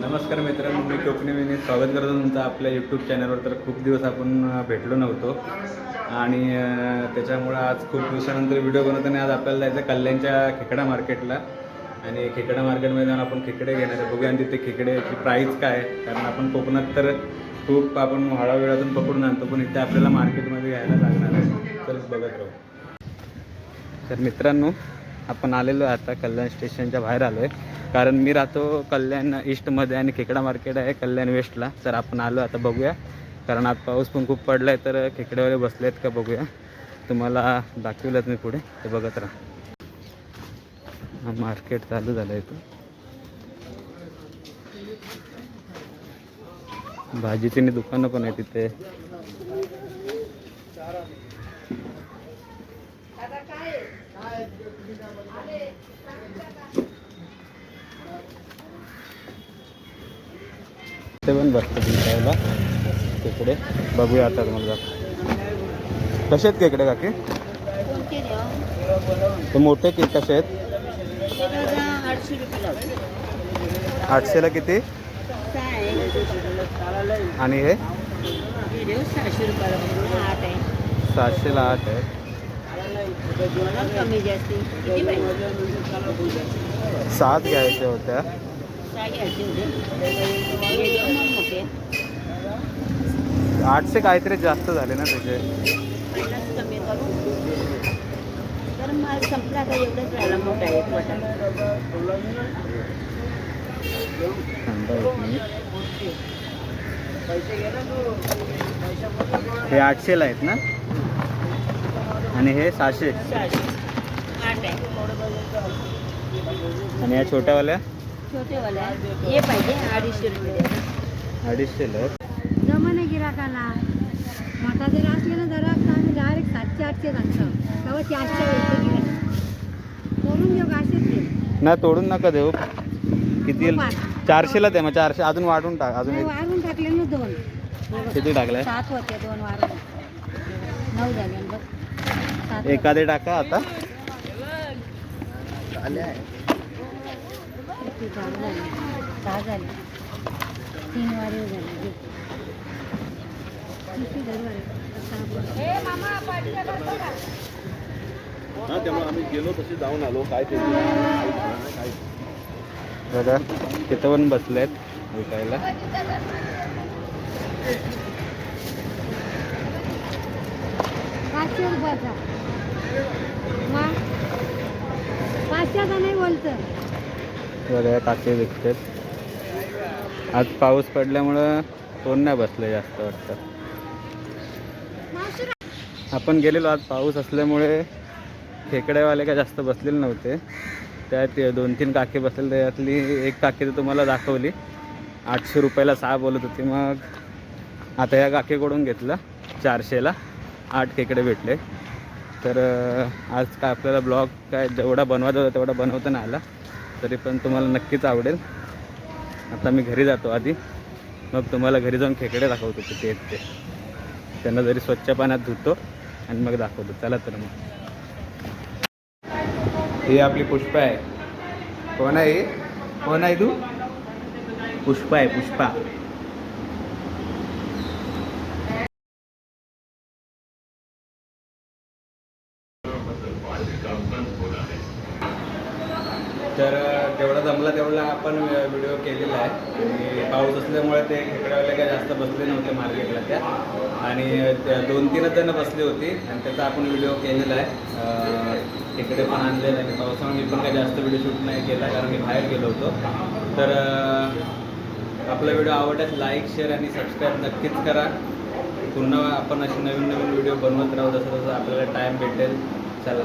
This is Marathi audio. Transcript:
नमस्कार मित्रांनो मी कोकणी मी स्वागत करतो तुमचं आपल्या यूट्यूब चॅनलवर तर खूप दिवस आपण भेटलो नव्हतो. आणि त्याच्यामुळं आज खूप दिवसानंतर व्हिडिओ बनवतो आणि आज आपल्याला जायचं कल्याणच्या खेकडा मार्केटला आणि खेकडा मार्केटमध्ये जाऊन आपण खेकडे घेणार आहे. बघूया आणि तिथे खेकड्याची प्राईस काय आहे. कारण आपण कोकणात तर खूप आपण हळावेळातून पकडून आणतो पण इथे आपल्याला मार्केटमध्ये घ्यायला लागणार आहे. तर बघत राहू. तर मित्रांनो आपण आलेलो आहे आता कल्याण स्टेशनच्या बाहेर आलो आहे कारण मी राहतो कल्याण ईस्टमध्ये आणि खेकडा मार्केट आहे कल्याण वेस्टला तर आपण आलो आता बघूया. कारण आज पाऊस पण खूप पडला आहे तर खेकड्यावाले बसले आहेत का बघूया. तुम्हाला दाखवलंच मी पुढे. ते बघत राहा. मार्केट चालू झालं आहे इथं. भाजीची दुकानं पण आहे तिथे ते पण बसतं विकायला खेकडे बघूया आता तुम्हाला. कसे आहेत खेकडे काकी? ते मोठे की कसे आहेत? आठशेला किती? आणि हे? सहाशेला आठ आहे. सात घ्यायच्या होत्या सहा घ्यायचे होते हे देऊ मग मोठे आठशे काहीतरी जास्त झाले ना संपला का एवढंच राहिला मोठा एक वाटा थांबा एक मिनिट. हे आठशेला आहेत ना? आणि हे सहाशे. आणि या छोट्यावाल्या? छोटेवाला हे पाहिजे अडीचशे रुपये द्या. अडीचशेला आहेत. जमाने गिराकाला. मोठा जर असले ना जरा आम्ही डायरेक्ट सातशे आठशे सांगतो तेव्हा चारशे गिराक करून घेऊ असेच नाही तोडून नका देऊ. किती. चारशेला ते मग चारशे. अजून वाढून टाक अजून वाढून टाकले ना दोन. किती टाकलाय? सात होते दोन वाढून. नऊ झाले बघ. एखादे टाका आता. झाले? तीन वारे झाले. आम्ही गेलो तसे जाऊन आलो. काय ते बघा तिथं पण बसले आहेत विकायला पाचशे रुपयाचा. पाचशेचा नाही बोलतं. बघा काके विकतात. आज पाऊस पडल्यामुळं कोण नाही बसलं जास्त वाटतं. आपण गेलेलो आज पाऊस असल्यामुळे खेकड्यावाले काय जास्त बसलेले नव्हते. त्यात दोन तीन काके बसलेले त्यातली एक काकी तर तुम्हाला दाखवली. आठशे रुपयाला सहा बोलत होती मग आता या काकेकडून घेतलं चारशेला आठ खेकडे भेटले. तर आज काय आपल्याला ब्लॉग काय जेवढा बनवायचा होता तेवढा बनवता नाही आला. तरी पण तुम्हाला नक्कीच आवडेल. आता मी घरी जातो आधी. मग तुम्हाला घरी जाऊन खेकडे दाखवतो ते ते. त्यांना जरी स्वच्छ पाण्यात धुतो आणि मग दाखवतो. चला तर मग. ही आपली पुष्पा आहे. कोण आहे कोण आहे तू? पुष्पा आहे पुष्पा. तर तेवढा जमला तेवढा आपण व्हिडिओ केलेला आहे. आणि पाऊस असल्यामुळे ते खेकड्यावाले काय जास्त बसले नव्हते मार्केटला त्या. आणि त्या दोन तीनच जण बसली होती आणि त्याचा आपण व्हिडिओ केलेला आहे. खेकडे पण आणलेला आणि पावसामुळे मी पण काही जास्त व्हिडिओ शूट नाही केला कारण मी बाहेर गेलो होतो. तर आपला व्हिडिओ आवडल्यास लाईक शेअर आणि सबस्क्राईब नक्कीच करा. पुन्हा आपण असे नवीन नवीन व्हिडिओ बनवत राहू जसं जसं आपल्याला टाईम भेटेल. चला.